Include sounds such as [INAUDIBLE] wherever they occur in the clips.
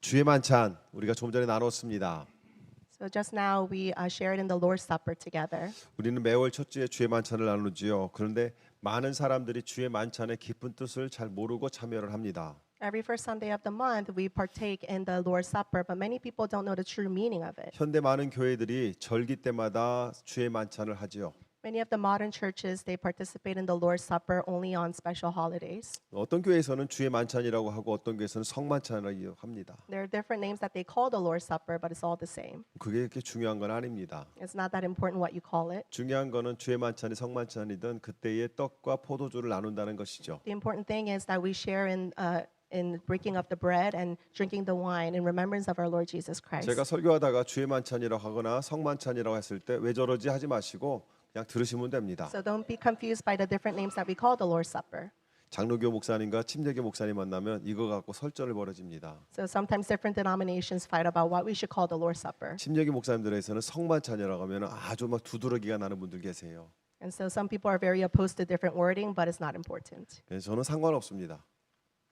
주의 만찬 우리가 좀 전에 나눴습니다. So just now we uh, shared in the Lord's Supper together. 우리는 매월 첫 주에 주의 만찬을 나누지요. 그런데 많은 사람들이 주의 만찬의 깊은 뜻을 잘 모르고 참여를 합니다. Every first Sunday of the month, we partake in the Lord's Supper, but many people don't know the true meaning of it. 현대 많은 교회들이 절기 때마다 주의 만찬을 하지요. Many of the modern churches they participate in the Lord's Supper only on special holidays. 어떤 교회에서는 주의 만찬이라고 하고 어떤 교회에서는 성만찬이라고 합니다. There are different names that they call the Lord's Supper, but it's all the same. 그게 그렇게 중요한 건 아닙니다. It's not that important what you call it. 중요한 거는 주의 만찬이 성만찬이든 그때의 떡과 포도주를 나눈다는 것이죠. The important thing is that we share in uh, in breaking up the bread and drinking the wine in remembrance of our Lord Jesus Christ. 제가 설교하다가 주의 만찬이라고 하거나 성만찬이라고 했을 때 왜 저러지 하지 마시고 그냥 들으시면 됩니다. So don't be confused by the different names that we call the Lord's Supper. 장로교 목사님과 침례교 목사님 만나면 이거 갖고 설전을 벌어집니다. So sometimes different denominations fight about what we should call the Lord's Supper. 침례교 목사님들에서는 성만찬이라고 하면 아주 막 두드러기가 나는 분들 계세요. And so some people are very opposed to different wording, but it's not important. 저는 상관없습니다.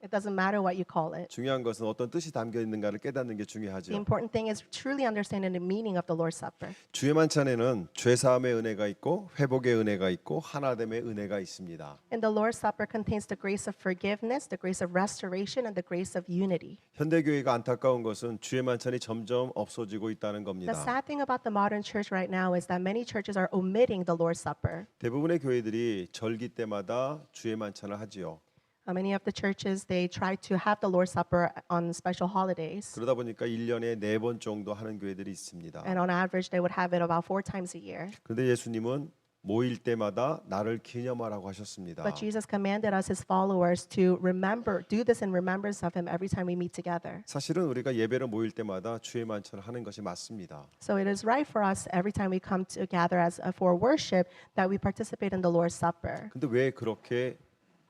It doesn't matter what you call it. 중요한 것은 어떤 뜻이 담겨 있는가를 깨닫는 게 The 중요하죠. important thing is truly understanding the meaning of the Lord's Supper. 주의 만찬에는 죄 사함의 은혜가 있고 회복의 은혜가 있고 하나됨의 은혜가 있습니다. And the Lord's Supper contains the grace of forgiveness, the grace of restoration, and the grace of unity. 현대 교회가 안타까운 것은 주의 만찬이 점점 없어지고 있다는 The 겁니다. sad thing about the modern church right now is that many churches are omitting the Lord's Supper. 대부분의 교회들이 절기 때마다 주의 만찬을 하지요. Uh, many of the churches they try to have the Lord's Supper on special holidays, 그러다 보니까 1년에 네 번 정도 하는 교회들이 있습니다. and on average they would have it about four times a year. 그런데 예수님은 모일 때마다 나를 기념하라고 하셨습니다. But Jesus commanded us, his followers, to remember, do this in remembrance of him every time we meet together. 사실은 우리가 예배를 모일 때마다 주의 만찬을 하는 것이 맞습니다. So it is right for us every time we come together as uh, for worship that we participate in the Lord's Supper. 근데 왜 그렇게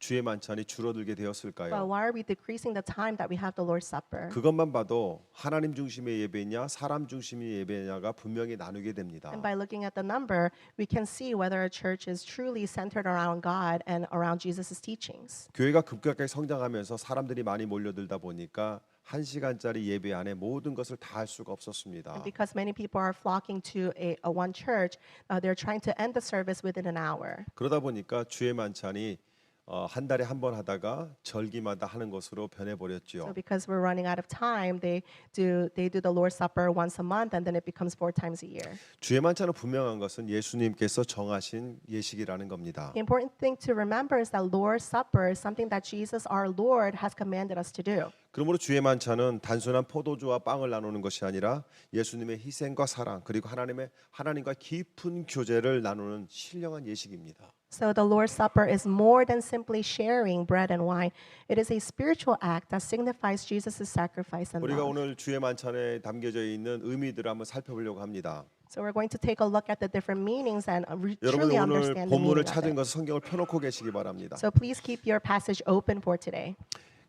주의 만찬이 줄어들게 But 되었을까요? why are we decreasing the time that we have the Lord's Supper? 그것만 봐도 하나님 중심의 예배냐 사람 중심의 예배냐가 분명히 나누게 됩니다. And by looking at the number, we can see whether a church is truly centered around God and around Jesus' teachings. 교회가 급격하게 성장하면서 사람들이 많이 몰려들다 보니까 한 시간짜리 예배 안에 모든 것을 다 할 수가 없었습니다. Because many people are flocking to a, a one church, uh, they're trying to end the service within an hour. 그러다 보니까 주의 만찬이 어, 한 달에 한 번 하다가 절기마다 하는 것으로 변해 So 버렸지요. because we're running out of time, they do they do the Lord's Supper once a month, and then it becomes four times a year. 주의 만찬은 분명한 것은 예수님께서 정하신 예식이라는 겁니다. The important thing to remember is that Lord's Supper is something that Jesus, our Lord, has commanded us to do. 그러므로 주의 만찬은 단순한 포도주와 빵을 나누는 것이 아니라 예수님의 희생과 사랑 그리고 하나님의 하나님과 깊은 교제를 나누는 신령한 예식입니다. So the Lord's Supper is more than simply sharing bread and wine. It is a spiritual act that signifies Jesus' sacrifice and 우리가 love. 오늘 주의 만찬에 담겨져 있는 의미들을 한번 살펴보려고 합니다. So we're going to take a look at the different meanings and uh, re- 여러분 truly 오늘 understand the 본문을 meaning of 찾은 it. 것은 성경을 펴놓고 계시기 바랍니다. So please keep your passage open for today.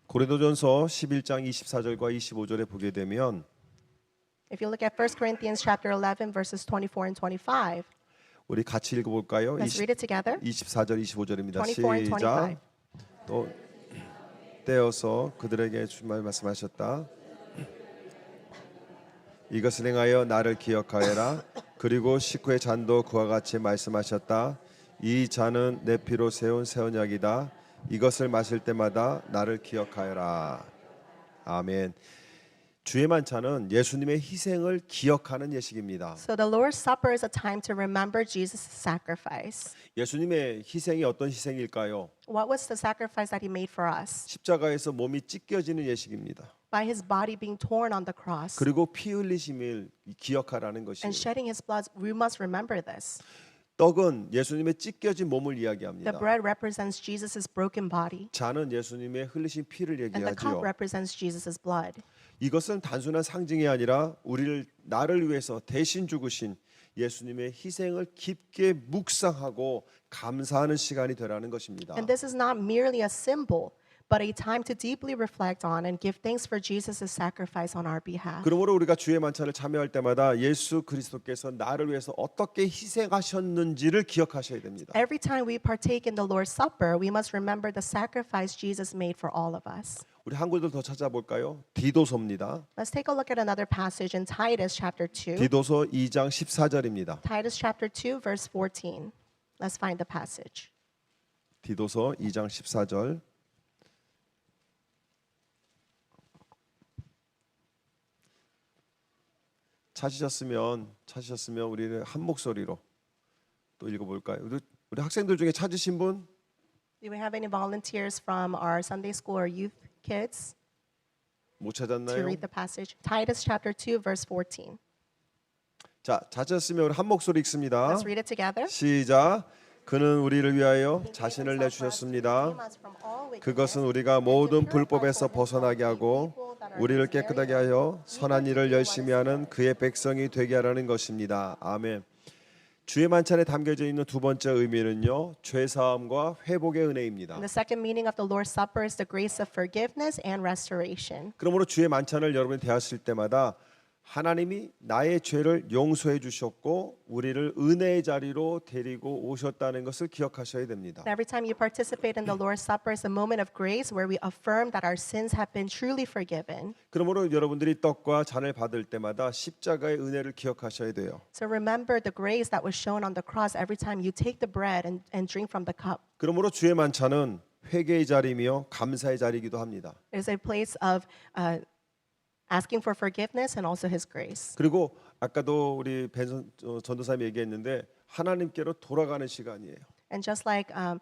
고린도전서 11장 24절과 25절에 보게 되면 If you look at 1 Corinthians chapter 11 verses 24 and 25, 우리 같이 읽어볼까요? let's read it together. 24절 25절입니다. 24 and 시작. 25. 또 떼어서 그들에게 주말 말씀하셨다. 이것을 행하여 나를 기억하여라. 그리고 식구의 잔도 그와 같이 말씀하셨다. 이 잔은 내 피로 세운 새 언약이다. 이것을 마실 때마다 나를 기억하여라. 아멘. 주의 만찬은 예수님의 희생을 기억하는 예식입니다. So the Lord's Supper is a time to remember Jesus' sacrifice. 예수님의 희생이 어떤 희생일까요? What was the sacrifice that he made for us? 십자가에서 몸이 찢겨지는 예식입니다. By his body being torn on the cross 그리고 피 흘리심을 기억하라는 and 것이에요. shedding his blood. We must remember this. 떡은 예수님의 찢겨진 몸을 The 이야기합니다. bread represents Jesus' broken body, 잔은 예수님의 흘리신 피를 and the cup 얘기하죠. represents Jesus' blood. 이것은 단순한 상징이 아니라 우리를 나를 위해서 대신 죽으신 예수님의 희생을 깊게 묵상하고 감사하는 시간이 되라는 것입니다. And this is not merely a symbol, but a time to deeply reflect on and give thanks for Jesus' sacrifice on our behalf. 그러므로 우리가 주의 만찬을 참여할 때마다 예수 그리스도께서 나를 위해서 어떻게 희생하셨는지를 기억하셔야 됩니다. Every time we partake in the Lord's Supper, we must remember the sacrifice Jesus made for all of us. 우리 한 구절 더 찾아볼까요? 디도서입니다. Let's take a look at another passage in Titus chapter 2. 디도서 2장 14절입니다. Titus chapter 2, verse 14. Let's find the passage. 디도서 2장 14절. 찾으셨으면 찾으셨으면 우리는 한 목소리로 또 읽어볼까요? 우리, 우리 학생들 중에 찾으신 분? Do we have any volunteers from our Sunday school or youth kids 못 to 찾았나요? read the passage? Titus chapter 2, verse 14. 자, 우리 한 목소리 읽습니다. Let's read it together. 시작. 그는 우리를 위하여 자신을 내 주셨습니다. 그것은 우리가 모든 불법에서 벗어나게 하고 우리를 깨끗하게 하여 선한 일을 열심히 하는 그의 백성이 되게 하라는 것입니다. 아멘. 주의 만찬에 담겨져 있는 두 번째 의미는요. 죄 사함과 회복의 은혜입니다. And the second meaning of the Lord's Supper is the grace of forgiveness and restoration. 그러므로 주의 만찬을 여러분이 대하실 때마다 하나님이 나의 죄를 용서해 주셨고 우리를 은혜의 자리로 데리고 오셨다는 것을 기억하셔야 됩니다. Every time you participate in the Lord's Supper is a moment of grace where we affirm that our sins have been truly forgiven. 그러므로 여러분들이 떡과 잔을 받을 때마다 십자가의 은혜를 기억하셔야 돼요. So remember the grace that was shown on the cross every time you take the bread and, and drink from the cup. 그러므로 주의 만찬은 회개의 자리이며 감사의 자리이기도 합니다. It is a place of uh, asking for forgiveness and also His grace. 그리고 아까도 우리 벤 어, 전도사님이 얘기했는데 하나님께로 돌아가는 시간이에요. And just like um,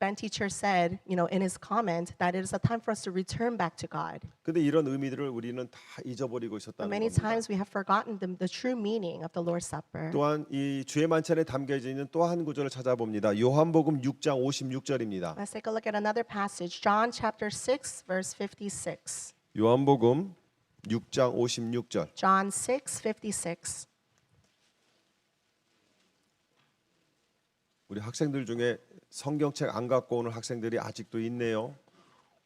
Ben teacher said, you know, in his comment, that it is a time for us to return back to God. 근데 이런 의미들을 우리는 다 잊어버리고 But 있었다는 many 겁니다. times we have forgotten the, the true meaning of the Lord's Supper. 또한 이 주의 만찬에 담겨져 있는 또 한 구절을 찾아봅니다. 요한복음 6장 56절입니다. Let's take a look at another passage, John chapter 6, verse 56. 요한복음 6장 56절. John 6, 56. 우리 학생들 중에 성경책 안 갖고 오는 학생들이 아직도 있네요.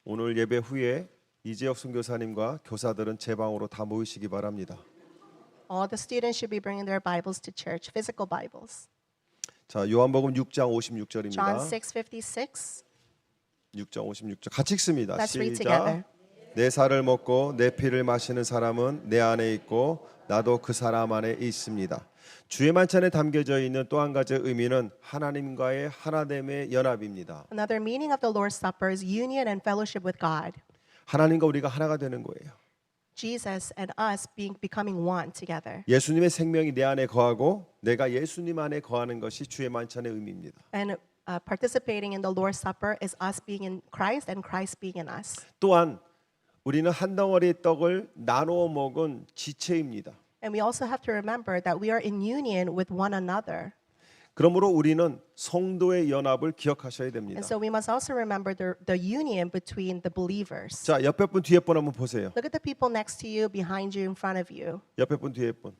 오늘 예배 후에 이재혁 선교사님과 교사들은 제 방으로 다 모이시기 바랍니다. All the students should be bringing their Bibles to church, physical Bibles. 자, 요한복음 6장 John 56절입니다. 6, 56. 6장 56절 같이 읽습니다. Let's read 시작. together. 내 살을 먹고 내 피를 마시는 사람은 내 안에 있고 나도 그 사람 안에 있습니다. 주의 만찬에 담겨져 있는 또 한 가지 의미는 하나님과의 하나됨의 연합입니다. Another meaning of the Lord's Supper is union and fellowship with God. 하나님과 우리가 하나가 되는 거예요. Jesus and us being becoming one together. 예수님의 생명이 내 안에 거하고 내가 예수님 안에 거하는 것이 주의 만찬의 의미입니다. And uh, participating in the Lord's Supper is us being in Christ and Christ being in us. 또한 우리는 한 덩어리 떡을 나누어 먹은 지체입니다. And we also have to remember that we are in union with one another. 그러므로 우리는 성도의 연합을 기억하셔야 됩니다. And so we must also remember the, the union between the believers. 자, 옆에 분 뒤에 분 한번 보세요. Look at the people next to you, behind you, in front of you. 옆에 분 뒤에 분.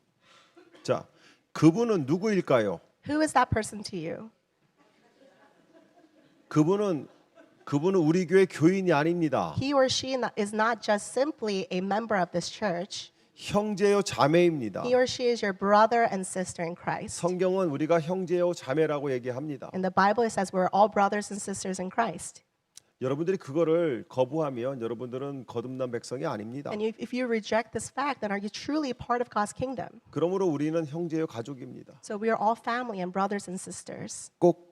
자, 그분은 누구일까요? Who is that person to you? 그분은 그분은 우리 교회 교인이 아닙니다. He or she is not just simply a member of this church. 형제요 자매입니다. He or she is your brother and sister in Christ. 성경은 우리가 형제요 자매라고 얘기합니다. In the Bible, says we're all brothers and sisters in Christ. 여러분들이 그거를 거부하면 여러분들은 거듭난 백성이 아닙니다. And if you reject this fact, then are you truly part of God's kingdom? 그러므로 우리는 형제요 가족입니다. So we are all family and brothers and sisters. 꼭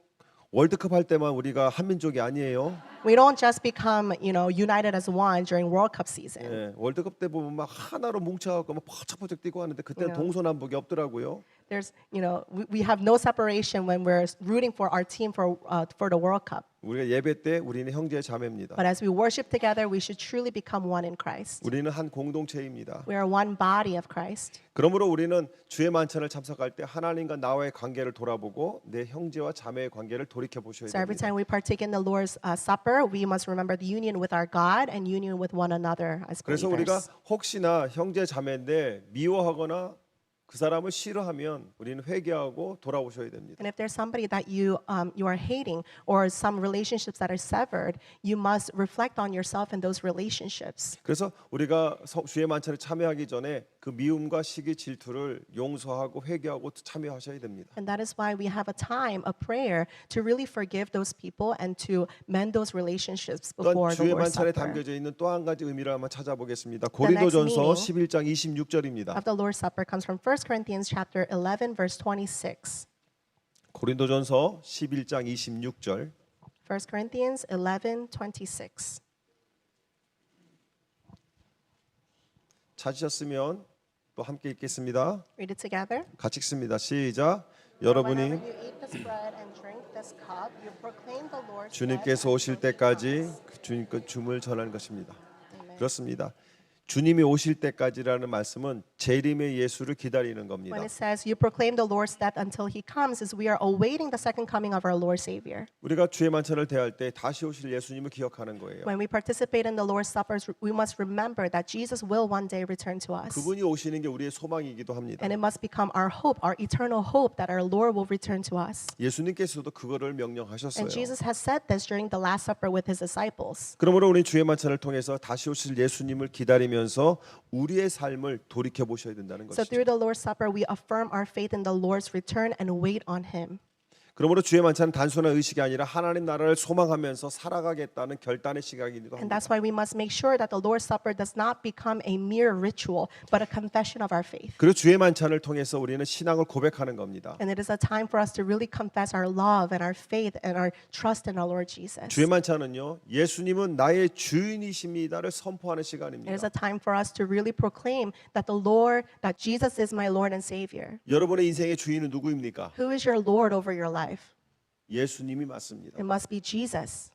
월드컵 할 때만 우리가 한민족이 아니에요. We don't just become, you know, united as one during World Cup season. 예, 월드컵 때 보면 막 하나로 뭉쳐갖고 막 퍼쩍퍼쩍 뛰고 하는데 그때는 Yeah. 동서남북이 없더라고요. There's, you know, we, we have no separation when we're rooting for our team for, uh, for the World Cup. 우리가 예배 때 우리는 형제 자매입니다. But as we worship together, we should truly become one in Christ. 우리는 한 공동체입니다. We are one body of Christ. 그러므로 우리는 주의 만찬을 참석할 때 하나님과 나와의 관계를 돌아보고 내 형제와 자매의 관계를 돌이켜 보셔야 So every 됩니다. time we partake in the Lord's uh, Supper, we must remember the union with our God and union with one another as 그래서 우리가 believers. 혹시나 형제 자매인데 미워하거나 그 사람을 싫어하면 우리는 회개하고 돌아오셔야 됩니다. And if there's somebody that you um, you are hating or some relationships that are severed, you must reflect on yourself in those relationships. 그래서 우리가 성- 주의 만찬에 참여하기 전에 그그 미움과 시기 질투를 용서하고 회개하고 참여하셔야 됩니다. And that is why we have a time of prayer to really forgive those people and to mend those relationships 또한 before the 주의 Lord's 만찬에 Supper. 담겨져 있는 또 한 가지 의미를 한번 찾아보겠습니다. 고린도전서 meaning 11장 26절입니다. Of the Lord's Supper comes from 1 Corinthians chapter 11 verse 26. 고린도전서 11장 26절 1 Corinthians 11 26. 찾으셨으면 또 함께 읽겠습니다. Read it together. 같이 읽습니다. 시작. 여러분이 Whenever you eat this bread and drink this cup, you proclaim the Lord's death 주님께서 오실 때까지. 그 주님께 줌을 전하는 것입니다. 그렇습니다. 주님이 오실 때까지라는 말씀은 재림의 예수를 기다리는 겁니다. When it says you proclaim the Lord's death until he comes, is we are awaiting the second coming of our Lord Savior. 우리가 주의 만찬을 대할 때 다시 오실 예수님을 기억하는 거예요. When we participate in the Lord's suppers, we must remember that Jesus will one day return to us. 그분이 오시는 게 우리의 소망이기도 합니다. And it must become our hope, our eternal hope, that our Lord will return to us. 예수님께서도 그거를 명령하셨어요. And Jesus has said this during the Last Supper with his disciples. 그러므로 우리 주의 만찬을 통해서 다시 오실 예수님을 기다리면서 우리의 삶을 돌이켜 보셔야 된다는 So 것이죠. through the Lord's Supper, we affirm our faith in the Lord's return and wait on him. 그러므로 주의 만찬은 단순한 의식이 아니라 하나님 나라를 소망하면서 살아가겠다는 결단의 시각이기도 And 합니다. that's why we must make sure that the Lord's Supper does not become a mere ritual, but a confession of our faith. 그리고 주의 만찬을 통해서 우리는 신앙을 고백하는 겁니다. And it is a time for us to really confess our love and our faith and our trust in our Lord Jesus. 주의 만찬은요. 예수님은 나의 주인이십니다를 선포하는 It is 시간입니다. a time for us to really proclaim that the Lord, that Jesus is my Lord and Savior. 여러분의 인생의 주인은 누구입니까? Who is your Lord over your life? 예수님이 맞습니다. It must be Jesus.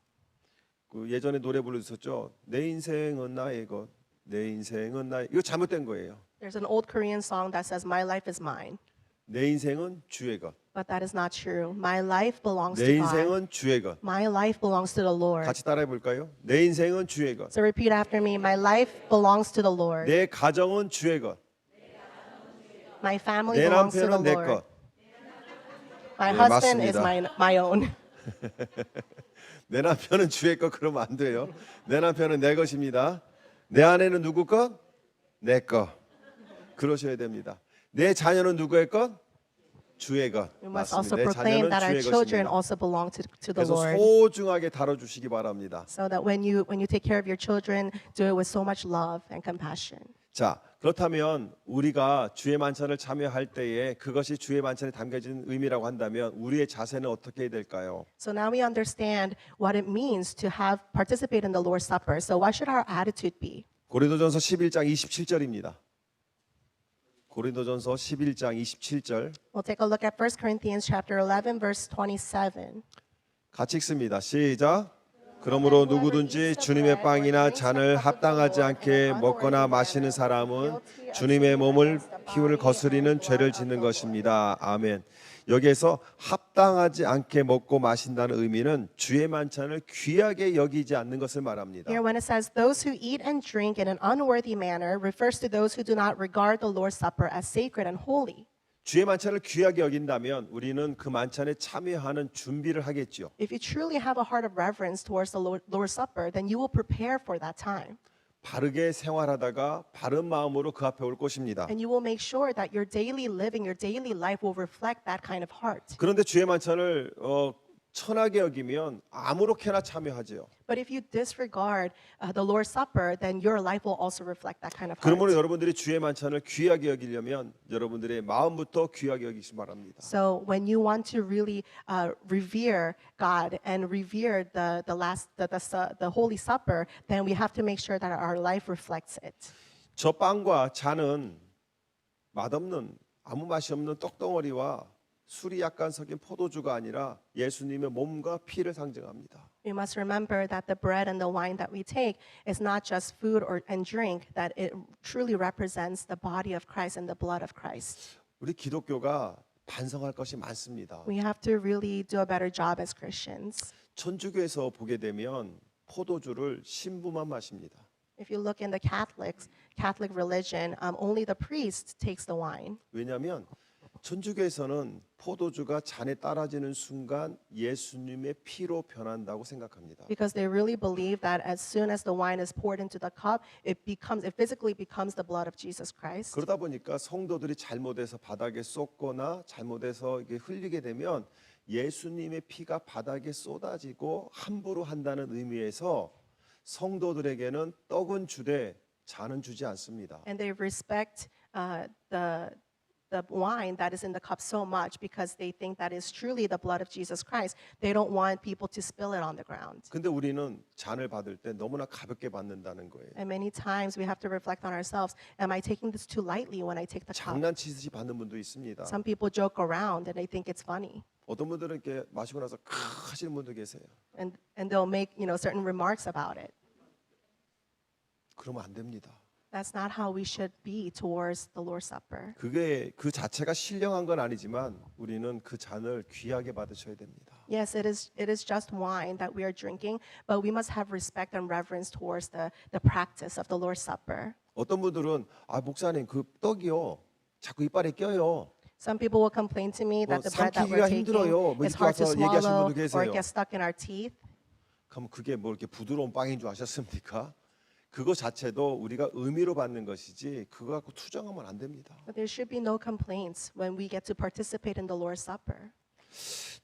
그 예전에 노래 불렀었죠. 내 인생은 나의 것. 내 인생은 나의 이거 잘못된 거예요. There's an old Korean song that says, My life is mine. 내 인생은 주의 것. But that is not true. My life belongs 내 to God. 인생은 주의 것. My life belongs to the Lord. 같이 따라해 볼까요? 내 인생은 주의 것. So repeat after me. My life belongs to the Lord. 내 가정은 주의 것. My family 내 belongs to the 남편은 내 Lord. 것. My 네, husband is 맞습니다. my, my own. 내 남편은 주의 것 그러면 안 돼요. 내 남편은 내 것입니다. 내 아내는 누구 것? 내 것. 그러셔야 됩니다. 내 자녀는 누구의 것? 주의 것. We must also 맞습니다. 내 proclaim 자녀는 that our 주의 children 것입니다. also belong to, to the 그래서 Lord. 소중하게 다뤄주시기 바랍니다. So that when you when you take care of your children, do it with so much love and compassion. 자 그렇다면 우리가 주의 만찬을 참여할 때에 그것이 주의 만찬에 담겨진 의미라고 한다면 우리의 자세는 어떻게 해야 될까요? So now we understand what it means to have participate in the Lord's Supper. So what should our attitude be? 고린도전서 11장 27절입니다. 고린도전서 11장 27절 We'll take a look at 1 Corinthians chapter 11 verse 27. 같이 읽습니다. 시작. 그러므로 누구든지 주님의 빵이나 잔을 합당하지 않게 먹거나 마시는 사람은 주님의 몸을 피를 거스리는 죄를 짓는 것입니다. 아멘. 여기에서 합당하지 않게 먹고 마신다는 의미는 주의 만찬을 귀하게 여기지 않는 것을 말합니다. Here, when it says those who eat and drink in an unworthy manner, refers to those who do not regard the Lord's Supper as sacred and holy. 주의 만찬을 귀하게 여긴다면 우리는 그 만찬에 참여하는 준비를 하겠지요. If you truly have a heart of reverence towards the Lord, Lord's Supper, then you will prepare for that time. 바르게 생활하다가 바른 마음으로 그 앞에 올 것입니다. And you will make sure that your daily living, your daily life will reflect that kind of heart. 그런데 주의 만찬을 어, 천하게 여기면 아무렇게나 참여하지요. But if you disregard uh, the Lord's Supper, then your life will also reflect that kind of 그러므로 heart. 여러분들이 주의 만찬을 귀하게 여기려면 여러분들의 마음부터 귀하게 여기시 바랍니다. So when you want to really uh, revere God and revere the, the last the, the, su- the Holy Supper, then we have to make sure that our life reflects it. 저 빵과 잔은 맛없는 아무 맛이 없는 떡덩어리와 술이 약간 섞인 포도주가 아니라 예수님의 몸과 피를 상징합니다. We must remember that the bread and the wine that we take is not just food or and drink, that it truly represents the body of Christ and the blood of Christ. 우리 기독교가 반성할 것이 많습니다. We have to really do a better job as Christians. 천주교에서 보게 되면 포도주를 신부만 마십니다. If you look in the Catholics, Catholic religion, um, only the priest takes the wine. 왜냐하면 천주교에서는 포도주가 잔에 따라지는 순간 예수님의 피로 변한다고 생각합니다. because they really believe that as soon as the wine is poured into the cup, it becomes it physically becomes the blood of Jesus Christ. 그러다 보니까 성도들이 잘못해서 바닥에 쏟거나 잘못해서 이게 흘리게 되면 예수님의 피가 바닥에 쏟아지고 함부로 한다는 의미에서 성도들에게는 떡은 주되 잔은 주지 않습니다. and they respect uh, the the wine that is in the cup so much because they think that is truly the blood of Jesus Christ. They don't want people to spill it on the ground. 근데 우리는 잔을 받을 때 너무나 가볍게 받는다는 거예요. And many times we have to reflect on ourselves. Am I taking this too lightly when I take the cup? 장난치듯이 받는 분도 있습니다. Some people joke around and they think it's funny. 어떤 분들은 이렇게 마시고 나서 크 하시는 분도 계세요. And, and they'll make you know certain remarks about it. 그러면 안 됩니다. That's not how we should be towards the Lord's Supper. 그게 그 자체가 신령한 건 아니지만 우리는 그 잔을 귀하게 받으셔야 됩니다. Yes, it is, it is just wine that we are drinking, but we must have respect and reverence towards the, the practice of the Lord's Supper. 어떤 분들은 아 목사님 그 떡이요 자꾸 이빨에 껴요. Some people will complain to me that 뭐 the bread that we're 삼키기가 taking 힘들어요. 뭐 is 이렇게 hard to 와서 얘기하시는 swallow 분도 or 계세요. it gets stuck in our teeth. 그럼 그게 뭐 이렇게 부드러운 빵인 줄 아셨습니까? 그거 자체도 우리가 의미로 받는 것이지 그거 갖고 투정하면 안 됩니다. But there should be no complaints when we get to participate in the Lord's Supper.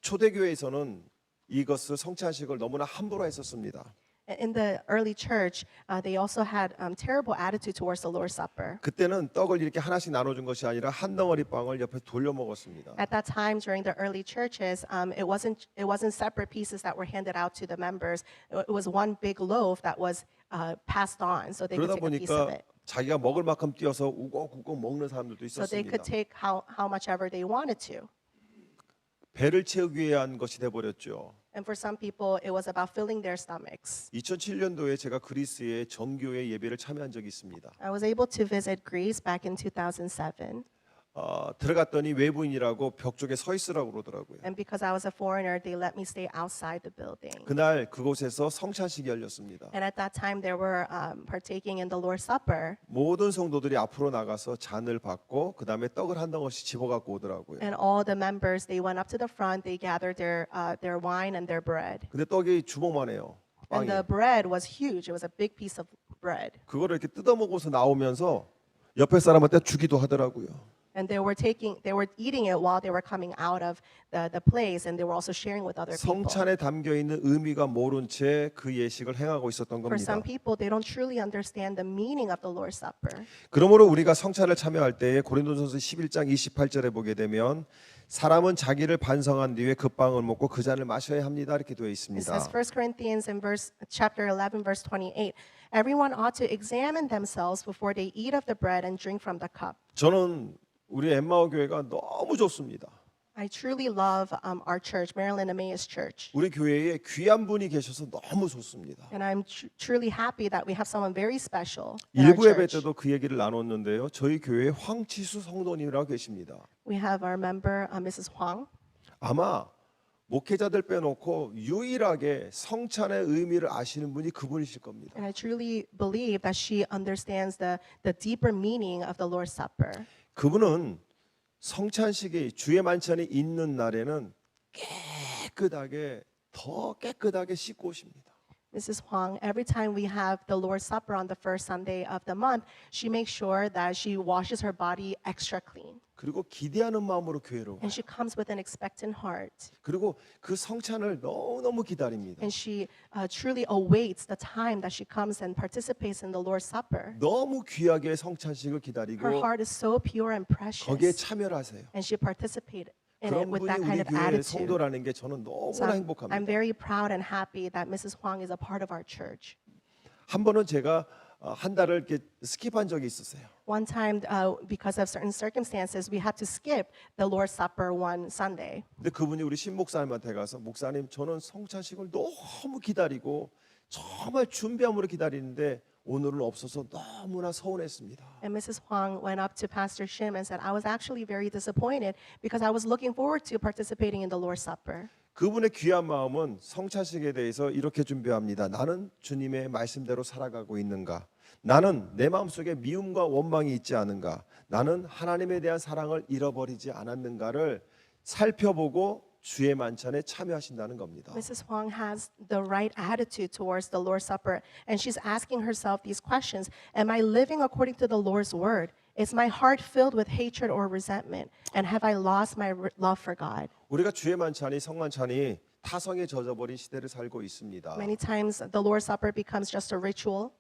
초대교회에서는 이것을 성찬식을 너무나 함부로 했었습니다. In the early church, uh, they also had um, terrible attitude towards the Lord's Supper. 그때는 떡을 이렇게 하나씩 나눠준 것이 아니라 한 덩어리 빵을 옆에 돌려 먹었습니다. At that time, during the early churches, um, it wasn't it wasn't separate pieces that were handed out to the members. It was one big loaf that was uh, passed on, so they could 그러다 take a piece of 보니까 it. 자기가 먹을 만큼 뛰어서 우걱우걱 먹는 사람들도 So they 있었습니다. could take how how much ever they wanted to. 배를 채우기 위한 것이 돼 버렸죠. And for some people, it was about filling their stomachs. 2007년도에 제가 그리스의 정교회 예배를 참여한 적이 있습니다. I was able to visit Greece back in 2007. 어, 들어갔더니 외부인이라고 벽 쪽에 서 있으라고 그러더라고요. And because I was a foreigner, they let me stay outside the building. 그날 그곳에서 성찬식이 열렸습니다. And at that time, they were um, partaking in the Lord's Supper. 모든 성도들이 앞으로 나가서 잔을 받고 그 다음에 떡을 한 덩어리씩 집어 갖고 오더라고요. And all the members, they went up to the front, they gathered their, uh, their wine and their bread. 근데 떡이 주먹만 해요. 빵이. And the bread was huge. It was a big piece of bread. 그거를 이렇게 뜯어 먹어서 나오면서 옆에 사람한테 주기도 하더라고요. And they were taking, they were eating it while they were coming out of the, the place, and they were also sharing with other people. 성찬에 담겨 있는 의미가 모른 채 그 예식을 행하고 있었던 For 겁니다. some people, they don't truly understand the meaning of the Lord's Supper. 그러므로 우리가 성찬을 참여할 때에 고린도전서 11장 28절에 보게 되면 사람은 자기를 반성한 뒤에 그 빵을 먹고 그 잔을 마셔야 합니다. 이렇게 되어 It 있습니다. says 1 Corinthians in verse chapter 11 verse 28, everyone ought to examine themselves before they eat of the bread and drink from the cup. 저는 우리 엠마오 교회가 너무 좋습니다. I truly love um, our church, Maryland Emmaus Church. 우리 교회에 귀한 분이 계셔서 너무 좋습니다. And I'm tr- truly happy that we have someone very special in our 일부 예배 church. 때도 그 얘기를 나눴는데요. 저희 교회에 황치수 성도님이라고 계십니다. We have our member, uh, Mrs. Huang. 아마 목회자들 빼놓고 유일하게 성찬의 의미를 아시는 분이 그분이실 겁니다. And I truly believe that she understands the, the deeper meaning of the Lord's Supper. 그분은 성찬식이 주의 만찬이 있는 날에는 깨끗하게 더 깨끗하게 씻고 오십니다. Mrs. Huang, every time we have the Lord's Supper on the first Sunday of the month, she makes sure that she washes her body extra clean. 그리고 기대하는 마음으로 교회로 와요. And she comes with an expectant heart. 그리고 그 성찬을 너무너무 기다립니다. And she uh, truly awaits the time that she comes and participates in the Lord's Supper. 너무 귀하게 성찬식을 Her 기다리고 heart is so pure and 거기에 precious. 참여를 하세요. And she participated in it 그런 with 분이 that 우리 kind of 교회의 attitude. 성도라는 게 저는 So 너무나 I'm, I'm 행복합니다. very proud and happy that Mrs. Huang is a part of our church. 한 번은 제가 어, 한 달을 이렇게 스킵한 적이 있었어요. One time, uh, because of certain circumstances, we had to skip the Lord's Supper one Sunday. 근데 그분이 우리 신 목사님한테 가서 목사님 저는 성찬식을 너무 기다리고 정말 준비함으로 기다리는데 오늘은 없어서 너무나 서운했습니다. And Mrs. Huang went up to Pastor Shim and said, I was actually very disappointed because I was looking forward to participating in the Lord's Supper. 그분의 귀한 마음은 성찬식에 대해서 이렇게 준비합니다. 나는 주님의 말씀대로 살아가고 있는가? 나는 내 마음속에 미움과 원망이 있지 않은가? 나는 하나님에 대한 사랑을 잃어버리지 않았는가를 살펴보고 주의 만찬에 참여하신다는 겁니다. Mrs. Huang has the right attitude towards the Lord's Supper, and she's asking herself these questions Am I living according to the Lord's word? Is my heart filled with hatred or resentment? And have I lost my re- love for God? 우리가 주의 만찬이 성만찬이 타성에 젖어버린 시대를 살고 있습니다. Many times the Lord's Supper becomes just a ritual.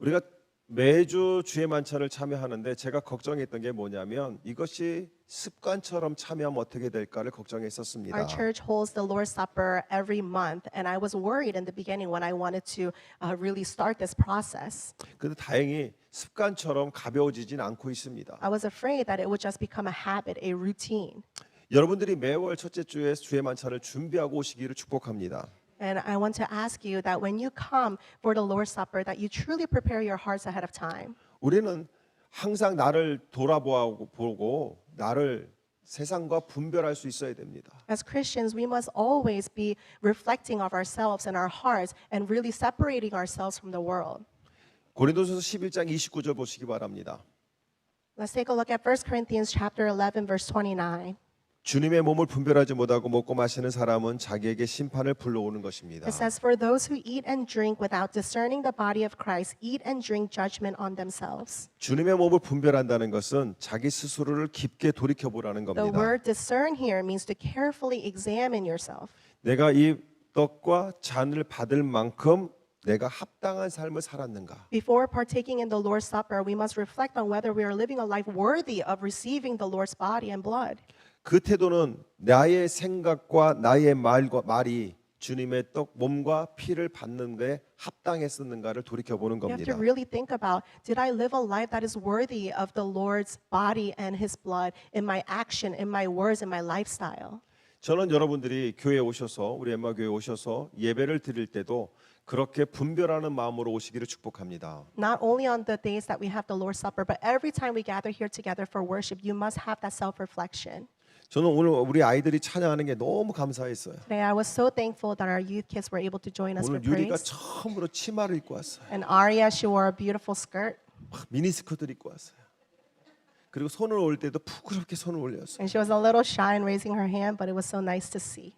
우리가 매주 주의 만찬을 참여하는데 제가 걱정했던 게 뭐냐면 이것이 습관처럼 참여하면 어떻게 될까를 걱정했었습니다. Our church holds the Lord's Supper every month, and I was worried in the beginning when I wanted to uh, really start this process. 근데 다행히 습관처럼 가벼워지진 않고 있습니다. I was afraid that it would just become a habit, a routine. 여러분들이 매월 첫째 주에 주의 만찬을 준비하고 오시기를 축복합니다. And I want to ask you that when you come for the Lord's Supper, that you truly prepare your hearts ahead of time. 우리는 항상 나를 돌아보고 보고 나를 세상과 분별할 수 있어야 됩니다. As Christians, we must always be reflecting of ourselves and our hearts and really separating ourselves from the world. 고린도서 11장 29절 보시기 바랍니다. Let's take a look at 1 Corinthians chapter 11 verse 29. 주님의 몸을 분별하지 못하고 먹고 마시는 사람은 자기에게 심판을 불러오는 것입니다. It says, For those who eat and drink without discerning the body of Christ eat and drink judgment on themselves. 주님의 몸을 분별한다는 것은 자기 스스로를 깊게 돌이켜 보라는 The 겁니다. word discern here means to carefully examine yourself. 내가 이 떡과 잔을 받을 만큼 내가 합당한 삶을 살았는가? Before partaking in the Lord's Supper, we must reflect on whether we are living a life worthy of receiving the Lord's body and blood. 그 태도는 나의 생각과 나의 말과 말이 주님의 떡 몸과 피를 받는 데 합당했었는가를 돌이켜 보는 You have 겁니다. to really think about did I live a life that is worthy of the Lord's body and his blood in my action, in my words, in my lifestyle? 저는 여러분들이 교회에 오셔서 우리 엠마 교회에 오셔서 예배를 드릴 때도 그렇게 분별하는 마음으로 오시기를 축복합니다. Not only on the days that we have the Lord's Supper, but every time we gather here together for worship, you must have that self reflection. 저는 오늘 우리 아이들이 찬양하는 게 너무 감사했어요. Today, I was so thankful that our youth kids were able to join us for 오늘 유리가 praise. 처음으로 치마를 입고 왔어요. And Aria, she wore a beautiful skirt, 막 미니스커트를 입고 왔어요. 그리고 손을 올 때도 부끄럽게 손을 올렸어요. and she was a little shy in raising her hand, but it was so nice to see.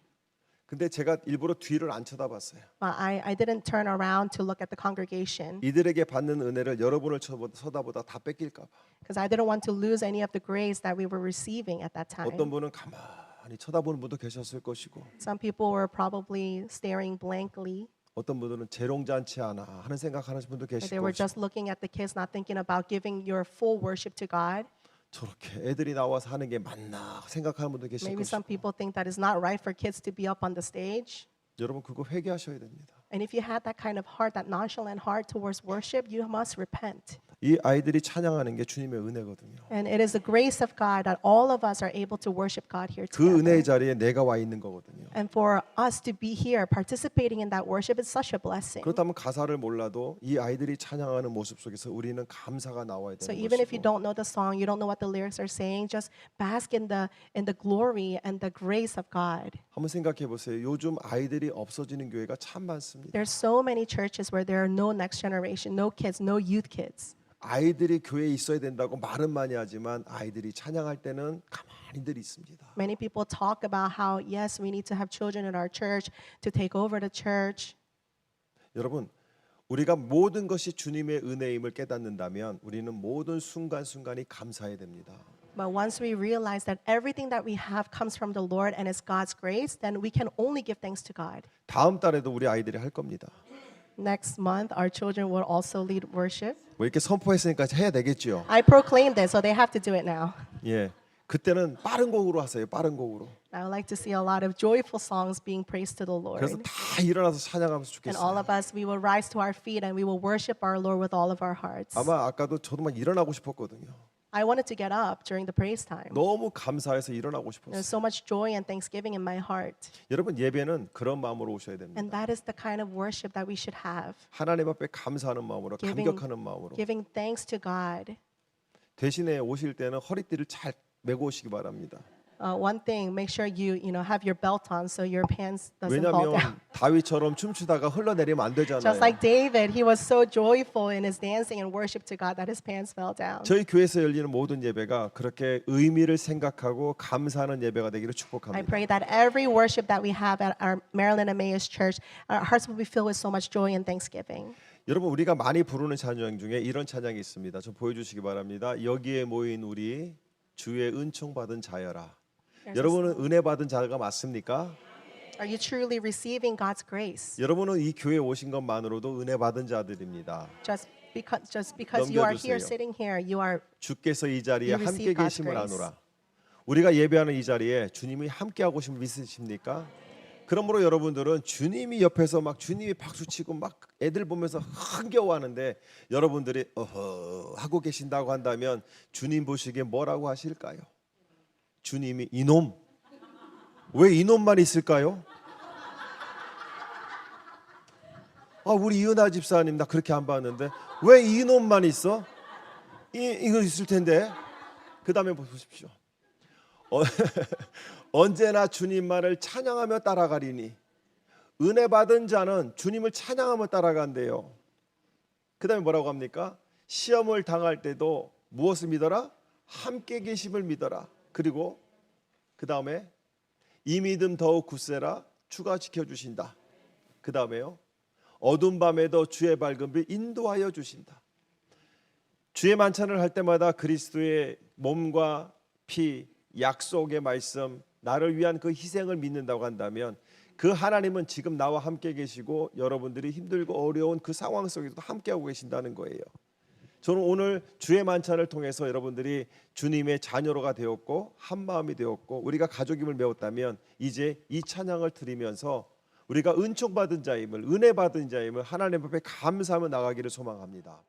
근데 제가 일부러 뒤를 안 쳐다봤어요. But I, I didn't turn around to look at the congregation 이들에게 받는 은혜를 여러분을 쳐보- 쳐다보다 다 뺏길까 봐. because I didn't want to lose any of the grace that we were receiving at that 어떤 time. 분은 가만히 쳐다보는 분도 계셨을 것이고 Some people were probably staring blankly. 어떤 분들은 재롱잔치 하나 하는 생각하는 분도 Or 계실 they were 것이고 just looking at the kids, not thinking about giving your full worship to God. 저렇게 애들이 나와서 하는 게 맞나 생각하는 분도 계실 Maybe some 것이고 people think that it's not right for kids to be up on the stage. 여러분 그거 회개하셔야 됩니다. And if you had that kind of heart, that nonchalant heart towards worship, you must repent. 이 아이들이 찬양하는 게 주님의 은혜거든요. And it is the grace of God that all of us are able to worship God here 그 은혜의 together. 자리에 내가 와 있는 거거든요. And for us to be here participating in that worship is such a blessing. 그렇다면 가사를 몰라도 이 아이들이 찬양하는 모습 속에서 우리는 감사가 나와야 So 되는 even if you 것이고 don't know the song, you don't know what the lyrics are saying, just bask in the in the glory and the grace of God. 한번 생각해 보세요. 요즘 아이들이 없어지는 교회가 참 많습니다. There's so many churches where there are no next generation, no kids, no youth kids. 아이들이 교회에 있어야 된다고 말은 많이 하지만 아이들이 찬양할 때는 가만히들 있습니다. Many people talk about how yes, we need to have children in our church to take over the church. 여러분, 우리가 모든 것이 주님의 은혜임을 깨닫는다면 우리는 모든 순간순간이 감사해야 됩니다. But once we realize that everything that we have comes from the Lord and is God's grace, then we can only give thanks to God. 다음 달에도 우리 아이들이 할 겁니다. Next month, our children will also lead worship. 뭐 이렇게 선포했으니까 해야 되겠지요. I proclaimed it, so they have to do it now. 예. 그때는 빠른 곡으로 하세요. 빠른 곡으로. I would like to see a lot of joyful songs being praised to the 그래서 Lord. 다 일어나서 찬양하면서 And all 좋겠어요. of us, we will rise to our feet and we will worship our Lord with all of our hearts. 아마 아까도 저도 막 일어나고 싶었거든요. I wanted to get up during the praise time. 너무 감사해서 일어나고 There's 싶었어요. so much joy and thanksgiving in my heart. 여러분 예배는 그런 마음으로 오셔야 And 됩니다. that is the kind of worship that we should have. 하나님 앞에 감사하는 마음으로 Giving- 감격하는 마음으로 Giving thanks to God. 대신에 오실 때는 허리띠를 잘 메고 오시기 바랍니다. Uh, one thing, make sure you you know have your belt on so your pants doesn't fall down. 왜냐하면 다윗처럼 춤추다가 흘러내리면 안 Just 되잖아요. like David, he was so joyful in his dancing and worship to God that his pants fell down. 저희 교회에서 열리는 모든 예배가 그렇게 의미를 생각하고 감사하는 예배가 되기를 I 축복합니다. pray that every worship that we have at our Maryland Emmaus Church, our hearts will be filled with so much joy and thanksgiving. 여러분 우리가 많이 부르는 찬양 중에 이런 찬양이 있습니다. 좀 보여주시기 바랍니다. 여기에 모인 우리 주의 은총 받은 자여라. 여러분은 은혜 받은 자가 맞습니까? Are you truly receiving God's grace? 여러분은 이 교회에 오신 것만으로도 은혜 받은 자들입니다. Just because just because you are here 넘겨주세요. sitting here, you are 주께서 이 자리에 You 함께 receive God's 계심을 grace. 아노라. 우리가 예배하는 이 자리에 주님이 함께 하고 싶은 믿으십니까? 그러므로 여러분들은 주님이 옆에서 막 주님이 박수 치고 막 애들 보면서 흥겨워하는데 여러분들이 어허 하고 계신다고 한다면 주님 보시기에 뭐라고 하실까요? 주님이 이놈 왜 이놈만 있을까요? 아 우리 이은하 집사님 나 그렇게 안 봤는데 왜 이놈만 있어? 이 이거 있을 텐데 그 다음에 보십시오. 어, [LAUGHS] 언제나 주님만을 찬양하며 따라가리니 은혜 받은 자는 주님을 찬양하며 따라간대요. 그 다음에 뭐라고 합니까? 시험을 당할 때도 무엇을 믿어라? 함께 계심을 믿어라. 그리고 그 다음에 이 믿음 더욱 굳세라 주가 지켜주신다. 그 다음에요. 어두운 밤에도 주의 밝은 빛 인도하여 주신다. 주의 만찬을 할 때마다 그리스도의 몸과 피, 약속의 말씀, 나를 위한 그 희생을 믿는다고 한다면 그 하나님은 지금 나와 함께 계시고 여러분들이 힘들고 어려운 그 상황 속에도 함께 하고 계신다는 거예요. 저는 오늘 주의 만찬을 통해서 여러분들이 주님의 자녀로가 되었고 한 마음이 되었고 우리가 가족임을 배웠다면 이제 이 찬양을 드리면서 우리가 은총 받은 자임을 은혜 받은 자임을 하나님 앞에 감사하며 나가기를 소망합니다.